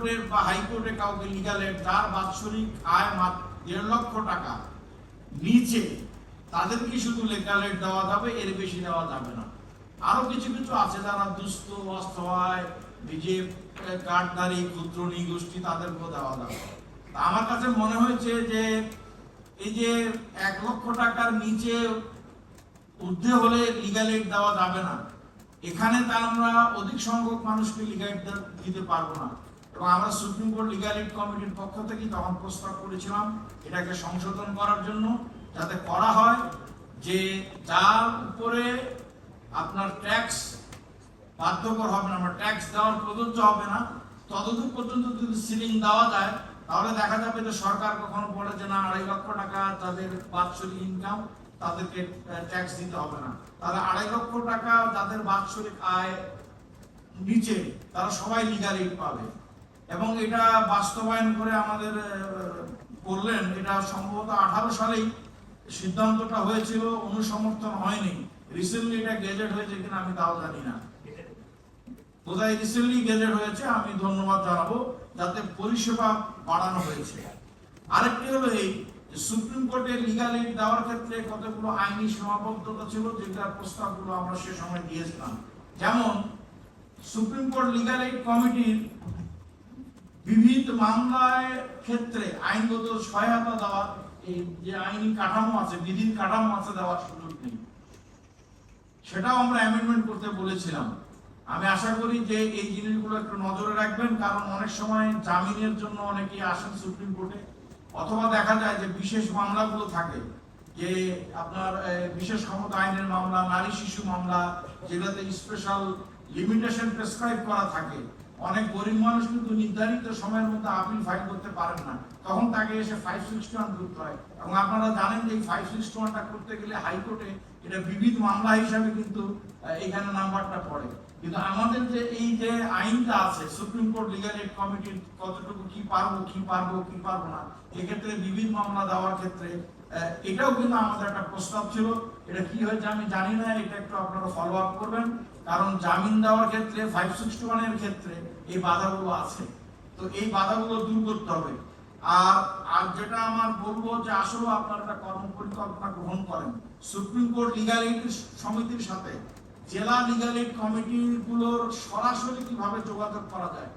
কোর্টের বা হাইকোর্টে কাউকে লিগাল যার বাৎসরিক আয় মাত্র দেড় লক্ষ টাকা নিচে, তাদেরকে শুধু লিগাল দেওয়া যাবে, এর বেশি দেওয়া যাবে না। আরও কিছু কিছু আছে যারা দুস্থ অসহায় নিজে কাঠদারি ক্ষুদ্র নিগোষ্ঠী তাদেরকেও দেওয়া যাবে। আমার কাছে মনে হয়েছে যে, এই যে এক লক্ষ টাকার নিচে ঊর্ধ্বে হলে লিগাল দেওয়া যাবে না। এখানে তা আমরা অধিক সংখ্যক মানুষকে লিগাল দিতে পারব না। এবং আমরা সুপ্রিম কোর্ট এড কমিটির পক্ষ থেকে তখন প্রস্তাব করেছিলাম এটাকে সংশোধন করার জন্য, যাতে করা হয় যে যার উপরে আপনার ট্যাক্স বাধ্যকর হবে না আমরা ট্যাক্স দেওয়ার প্রযোজ্য হবে না, ততদূর পর্যন্ত যদি সিলিং দেওয়া যায়, তাহলে দেখা যাবে যে সরকার কখনো বলে যে না, আড়াই লক্ষ টাকা তাদের বাৎসরিক ইনকাম তাদেরকে ট্যাক্স দিতে হবে না। তাহলে আড়াই লক্ষ টাকা যাদের বাৎসরিক আয় নিচে, তারা সবাই লিগাল এইড পাবে। এবং এটা বাস্তবায়ন করে আমাদের করলেন। এটা সম্ভবত আঠারো সালেই সিদ্ধান্তটা হয়েছিল, অনুসমর্থন হয়নি। রিসেন্টলি এটা গেজেট হয়েছে কিনা আমি তাও জানি না। বোধহয় রিসেন্টলি গেজেট হয়েছে আমি ধন্যবাদ জানাব, যাতে পরিষেবা বাড়ানো হয়েছে। আরেকটি হলো এই সুপ্রিম কোর্টে লিগাল এইড দেওয়ার ক্ষেত্রে কতগুলো আইনি সীমাবদ্ধতা ছিল যেটার প্রস্তাবগুলো আমরা সে সময় দিয়েছিলাম। যেমন সুপ্রিম কোর্ট লিগাল এইড কমিটির বিবিধ মামলায় ক্ষেত্রে আইনগত সহায়তা দেওয়ার এই যে আইনি কাঠামো আছে, বিধির কাঠামো আছে দেওয়ার সুযোগ নেই। সেটাও আমরা অ্যামেন্ডমেন্ট করতে বলেছিলাম। আমি আশা করি যে এই জিনিসগুলো একটু নজরে রাখবেন, কারণ অনেক সময় জামিনের জন্য অনেকেই আসেন সুপ্রিম কোর্টে, অথবা দেখা যায় যে বিশেষ মামলাগুলো থাকে, যে আপনার বিশেষ ক্ষমতা আইনের মামলা, নারী শিশু মামলা, যেগুলোতে স্পেশাল লিমিটেশন প্রেসক্রাইব করা থাকে অনেক গরিব মানুষ কিন্তু নির্ধারিত সময়ের মধ্যে আপিল ফাইল করতে পারেন না। তখন তাকে এসে ফাইভ সিক্সটি ওয়ান করতে হয় এবং আপনারা জানেন যে এই ফাইভ সিক্সটি ওয়ানটা করতে গেলে হাইকোর্টে এটা বিবিধ মামলা হিসাবে কিন্তু এখানে নাম্বারটা পড়ে। কিন্তু আমাদের যে এই যে আইনটা আছে সুপ্রিম কোর্ট লিগাল এড কমিটির কতটুকু কি পারব কি পারব কি পারব না, এক্ষেত্রে বিবিধ মামলা দেওয়ার ক্ষেত্রে এটাও কিন্তু আমাদের একটা প্রস্তাব ছিল। এটা কি হয়েছে আমি জানি না, এটা একটু আপনারা ফলো আপ করবেন। কারণ জামিন দেওয়ার ক্ষেত্রে ফাইভ সিক্সটি ওয়ানের ক্ষেত্রে এই বাধাগুলো আছে। তো এই বাধাগুলো দূর করতে হবে। আর আর যেটা আমার বলব যে আসলে আপনারা একটা কর্ম পরিকল্পনা গ্রহণ করেন। সুপ্রিম কোর্ট লিগাল এইড সমিতির সাথে জেলা লিগাল এইড কমিটিগুলোর সরাসরি কীভাবে যোগাযোগ করা যায়